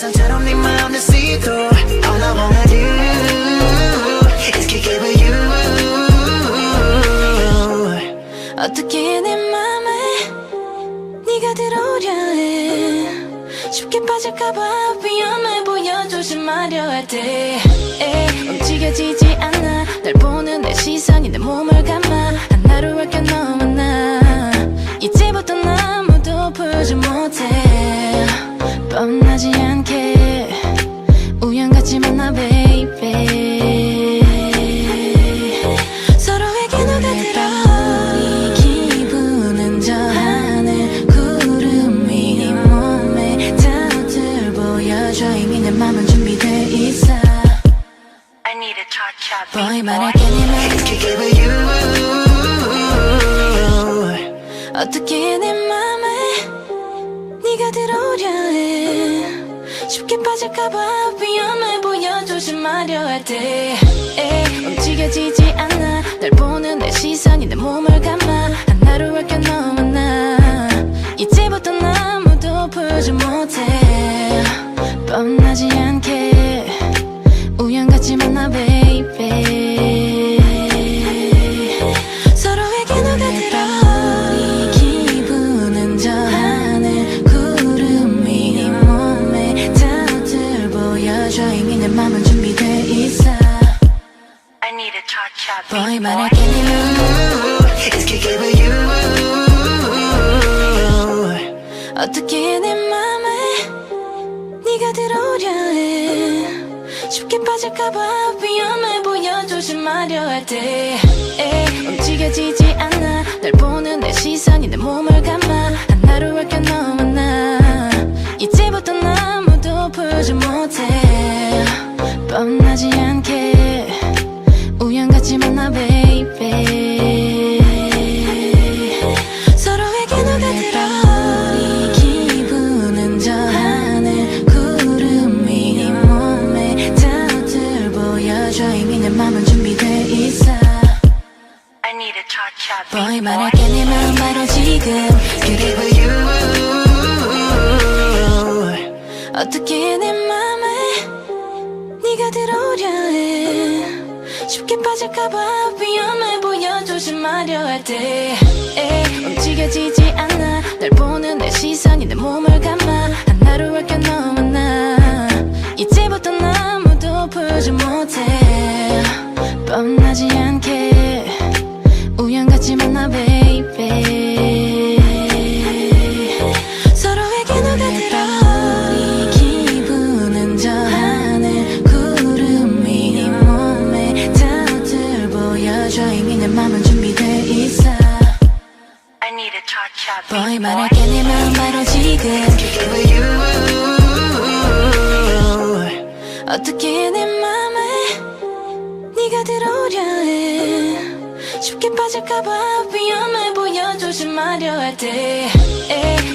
시선처럼 네 마음을 see through All I wanna do is kick it with you. 어떻게 내 맘에 네가 들어오려 해? 쉽게 빠질까봐 위험해 보여 조심하려 할때. 움직여지지 않아. 날 보는 내 시선이 내 몸을 감아. 하나로 할게 너무나. 이제부터 아무도 풀지 못해 뻔하지 않게. 우연 같지만 나 baby. 서로에게 녹아들어. 이 기분은 저 하늘 구름이 네 몸에 타오들 보여줘. 이미 내 맘은 준비돼 있어. I need a cha-cha beat, boy boy. 말할게 네 you. 어떻게 내 쉽게 빠질까봐 위험해 보여 조심하려 할때 움직여지지 않아. 날 보는 내 시선이 내 몸을 감아. 하나로 할게 너무나. 이제부터 아무도 풀지 못해. 뻔하지 않게 이미 내 맘은 준비돼 있어. I need a cha-cha beat, boy. 말할게 네 맘은 Let's kick it with you. 어떻게 내 맘에 네가 들어오려 해? 쉽게 빠질까봐 위험해 보여 조심하려 할때. 움직여지지 않아. 날 보는 내 시선이 내 몸을 감아. 하나로 할게 너무나 boy. 말할게 내 마음 바로 지금 with you. 어떻게 내 맘에 네가 들어오려 해? 쉽게 빠질까봐 위험해 보여 조심하려 할때. 움직여지지 않아. 날 보는 내 시선이 내 몸을 감아 boy. 말할게 내 마음 바로 지금. 어떻게 내 맘에 네가 들어오려 해? 쉽게 빠질까봐 위험해 보여 조심하려 할때.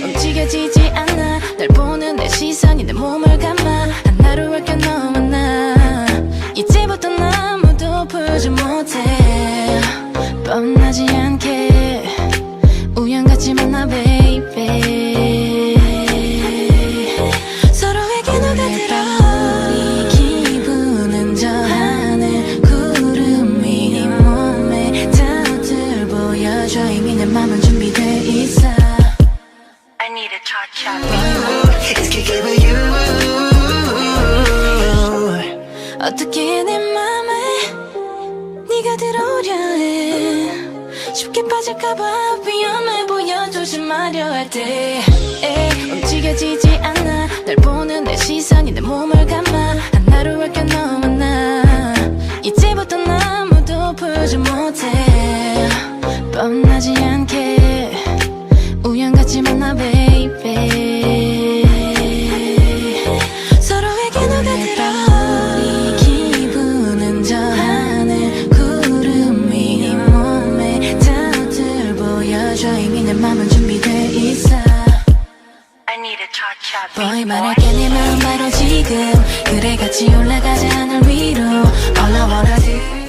움직여지지 않아. 날 보는 내 시선이 내 몸을 감아. 하나로 할게 너무나 이제부터 아무도 풀지 못해. 뻔하지 않게 같지만 나 baby. 서로에게 녹아들어. 이 기분은 저 하늘 구름이 네 몸에 타오들 보여줘. 이미 내 맘은 준비돼 있어. 어떻게 내 맘에 네가 들어오려 해 쉽게 빠질까봐 위험해 보여 조심하려 할때. 움직여지지 않아. 날 보는 내 시선이 내 몸을 감아. 하나로 할게 너무나 이제부터 아무도 풀지 못해. 뻔하지 않게 우연 같지만 나 baby boy. 말할게 내 마음 바로 지금 그래 같이 올라가자 하늘 위로 All I wanna do